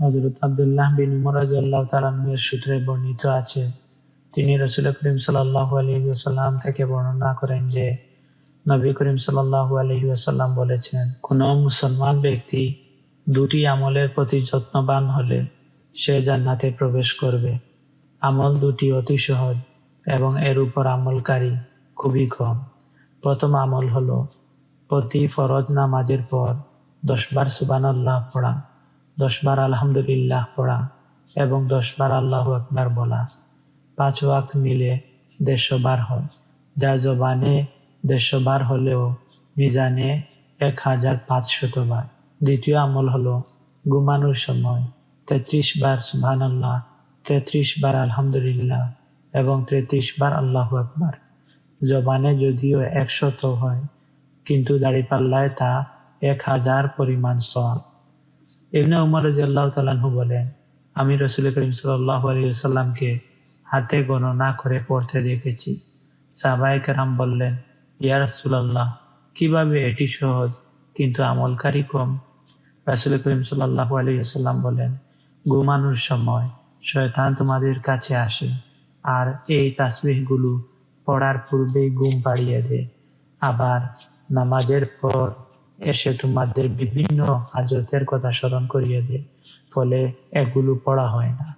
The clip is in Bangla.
হজরত আবদুল্লাহ বিন উমর আল্লাহ তালামের সূত্রে বর্ণিত আছে। তিনি রসুল করিম সাল্লাহ আলহিউসাল্লাম থেকে বর্ণনা করেন যে, নবী করিম সাল্লাহ আলহিউসাল্লাম বলেছেন, কোন মুসলমান ব্যক্তি দুটি আমলের প্রতি যত্নবান হলে সে জান্নাতে প্রবেশ করবে। আমল দুটি অতি সহজ এবং এর উপর আমলকারী খুবই কম। প্রথম আমল হলো প্রতি ফরজ নামাজের পর দশবার সুবানাল্লাহ পড়া। দশবার আলহামদুলিল্লাহ পড়া এবং দশবার আল্লাহ আকবার বলা। পাঁচ ওয়াক্ত মিলে দেড়শো বার হয়। যা জবানে দেড়শো বার হলেও মিজানে এক হাজার পাঁচশত বার। দ্বিতীয় আমল হলো ঘুমানোর সময় তেত্রিশ বার সুবহান আল্লাহ তেত্রিশ বার আলহামদুলিল্লাহ এবং তেত্রিশ বার আল্লাহ আকবার। জবানে যদিও একশত হয়, কিন্তু দাড়িপাল্লায় তা এক হাজার পরিমাণ সওয়াব। ইবনে উমর রাজিয়াল্লাহু তাআলাহু বলেন, আমি রসুল করিম সাল্লাল্লাহু আলাইহি সাল্লামকে হাতে গণনা করে পড়তে দেখেছি। সাহাবায়ে কেরাম বললেন, ইয়া রাসূলুল্লাহ, কীভাবে এটি সহজ কিন্তু আমলকারী কম? রাসুল করিম সাল্লাল্লাহু আলাইহি সাল্লাম বলেন, ঘুমানোর সময় শয়তান তোমাদের কাছে আসে আর এই তাসবিহগুলো পড়ার পূর্বেই ঘুম পাড়িয়ে দেয় আবার নামাজের পর এসে তোমাদের বিভিন্ন হাজতের কথা স্মরণ করিয়ে দেয় ফলে এগুলো পড়া হয় না।